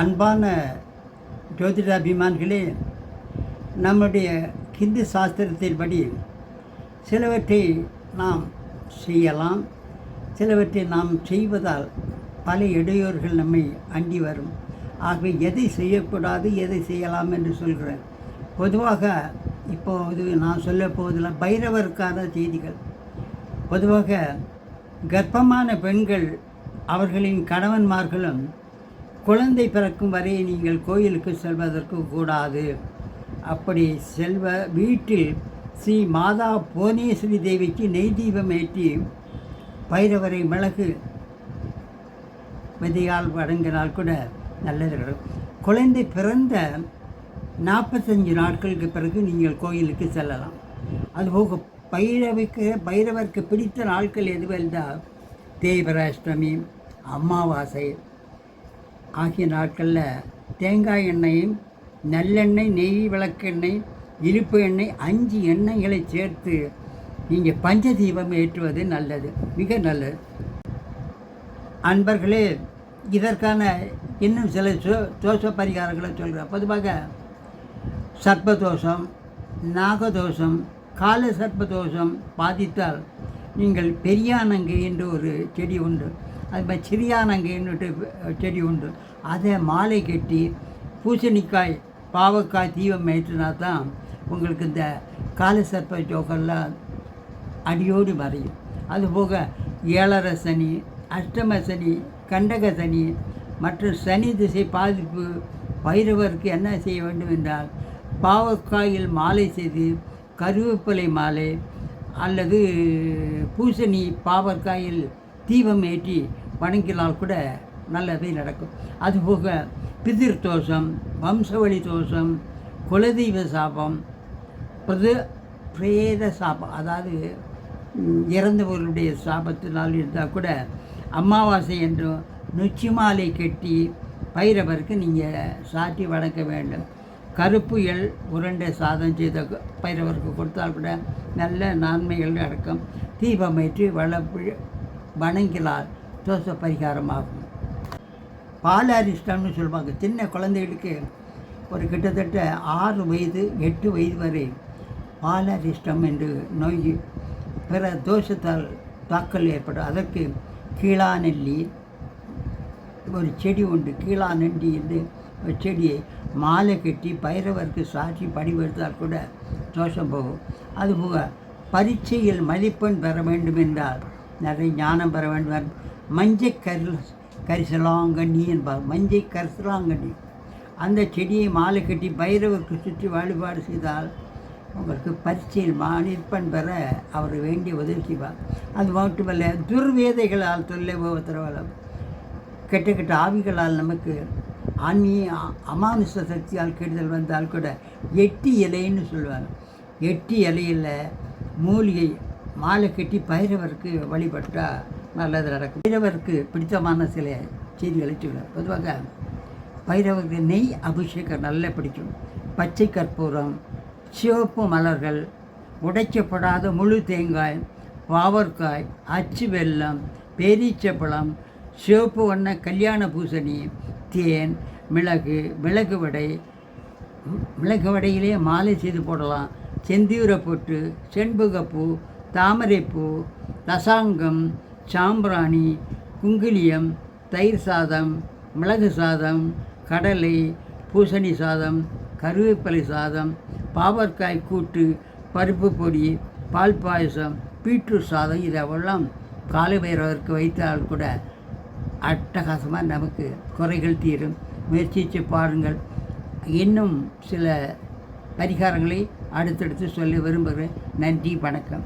அன்பான ஜோதிட அபிமான்களே நம்முடைய ஹிந்து சாஸ்திரத்தின்படி சிலவற்றை நாம் செய்யலாம் சிலவற்றை நாம் செய்வதால் பல இடையூறுகள் நம்மை அண்டி வரும். ஆகவே எதை செய்யக்கூடாது எதை செய்யலாம் என்று சொல்கிறேன். பொதுவாக இப்போது நான் சொல்ல போவதில் பைரவருக்கான செய்திகள். பொதுவாக கர்ப்பமான பெண்கள் அவர்களின் கணவன்மார்களும் குழந்தை பிறக்கும் வரை நீங்கள் கோயிலுக்கு செல்வதற்கு கூடாது. அப்படி செல்வ வீட்டில் ஸ்ரீ மாதா புவனேஸ்வரி தேவிக்கு நெய் தீபம் ஏற்றி பைரவரை மிளகு விதையால் வழங்கினால் கூட நல்லது. கிடைக்கும் குழந்தை பிறந்த நாற்பத்தஞ்சு நாட்களுக்கு பிறகு நீங்கள் கோயிலுக்கு செல்லலாம். அதுபோக பைரவுக்கு பைரவருக்கு பிடித்த நாட்கள் எதுவென்றால் தேவராஷ்டமி அமாவாசை ஆகிய நாட்களில் தேங்காய் எண்ணெயும் நல்லெண்ணெய் நெய் விளக்கெண்ணெய் இனிப்பு எண்ணெய் அஞ்சு எண்ணெய்களை சேர்த்து நீங்கள் பஞ்ச தீபம் ஏற்றுவது நல்லது மிக நல்லது. அன்பர்களே இதற்கான இன்னும் சில சோ தோஷ பரிகாரங்களை சொல்கிறேன் பொதுவாக சர்ப்பதோஷம் நாகதோஷம் கால சர்ப்பதோஷம் பாதித்தால் நீங்கள் பெரியானங்கு என்று ஒரு செடி உண்டு. அது மாதிரி சிறியானங்கைன்னுட்டு செடி உண்டு. அதை மாலை கட்டி பூசணிக்காய் பாவக்காய் தீபம் ஏற்றினா தான் உங்களுக்கு இந்த கால சர்ப்ப ஜோக்கெல்லாம் அடியோடு மறையும் அதுபோக ஏழரை சனி அஷ்டம சனி கண்டக சனி மற்றும் சனி திசை பாதிப்பு பைரவருக்கு என்ன செய்ய வேண்டும் என்றால் பாவக்காயில் மாலை செய்து கருவேப்பிலை மாலை அல்லது பூசணி பாவற்காயில் தீபம் ஏற்றி வணங்கினால் கூட நல்லதே நடக்கும். அதுபோக பிதிர் தோஷம் வம்சவழி தோஷம் குலதெய்வ சாபம் பிரது பிரேத சாபம் அதாவது இறந்தவர்களுடைய சாபத்தினால் இருந்தால் கூட அமாவாசை என்றும் நொச்சி மாலை கட்டி பைரவருக்கு நீங்கள் சாட்டி வணங்க வேண்டும். கருப்பு எள் உருண்டை சாதம் செய்த பைரவருக்கு கொடுத்தால் கூட நல்ல நன்மைகள் நடக்கும். தீபமேற்றி வள வணங்கினால் தோச பரிகாரமாகும். பால் அரிஷ்டம்னு சொல்லுவாங்க. சின்ன குழந்தைகளுக்கு ஒரு கிட்டத்தட்ட ஆறு வயது எட்டு வயது வரை பால் அரிஷ்டம் என்று நோய் பிற தோஷத்தால் தாக்கல் ஏற்படும். அதற்கு கீழாநெல்லி ஒரு செடி உண்டு. கீழாநெல்லி என்று ஒரு செடியை மாலை கட்டி பைரவருக்கு சாட்சி படிவெடுத்தால் கூட தோஷம் போகும். அதுபோக பரீட்சையில் மதிப்பெண் பெற வேண்டும் என்றால் நிறைய ஞானம் பெற வேண்டும். மஞ்சை கரி கரிசலாங்கண்ணி என்பார். மஞ்சை கரிசலாங்கண்ணி அந்த செடியை மாலை கட்டி பைரவருக்கு சுற்றி வழிபாடு செய்தால் உங்களுக்கு பரிச்சையில் மாநிற்பன் பெற அவர் வேண்டிய உதவி செய்வார். அது மட்டுமல்ல துர்வேதைகளால் தொல்லை உத்தரவாதம் கெட்ட கெட்ட ஆவிகளால் நமக்கு ஆன்மீக அ- அமானுஷ சக்தியால் கெடுதல் வந்தால் கூட எட்டி இலைன்னு சொல்லுவாங்க. எட்டி இலையில் மூலிகை மாலை கட்டி பைரவருக்கு வழிபட்டால் நல்லது நடக்கும். பைரவருக்கு பிடித்தமான சில செய்திகளை சொல்லுவார் பொதுவாக பைரவருக்கு நெய் அபிஷேகம் நல்லா பிடிக்கும். பச்சை கற்பூரம் சிவப்பு மலர்கள் உடைக்கப்படாத முழு தேங்காய் பாவற்காய் அச்சு வெல்லம் பேரீச்சப்பழம் சிவப்பு வண்ண கல்யாண பூசணி தேன் மிளகு மிளகு வடை மிளகு வடையிலே மாலை செய்து போடலாம். செந்தீரை பொட்டு செண்பகப்பூ தாமரைப்பூ லசாங்கம் சாம்பிராணி குங்கிலியம் தயிர் சாதம் மிளகு சாதம் கடலை பூசணி சாதம் கருவேப்பிலை சாதம் பாவற்காய் கூட்டு பருப்பு பொடி பால் பாயசம் பீட்ரூட் சாதம் இதெல்லாம் காலை பைரவருக்கு வைத்தால் கூட அட்டகாசமாக நமக்கு குறைகள் தீரும். முயற்சித்து பாருங்கள். இன்னும் சில பரிகாரங்களை அடுத்தடுத்து சொல்ல விரும்புகிறேன். நன்றி வணக்கம்.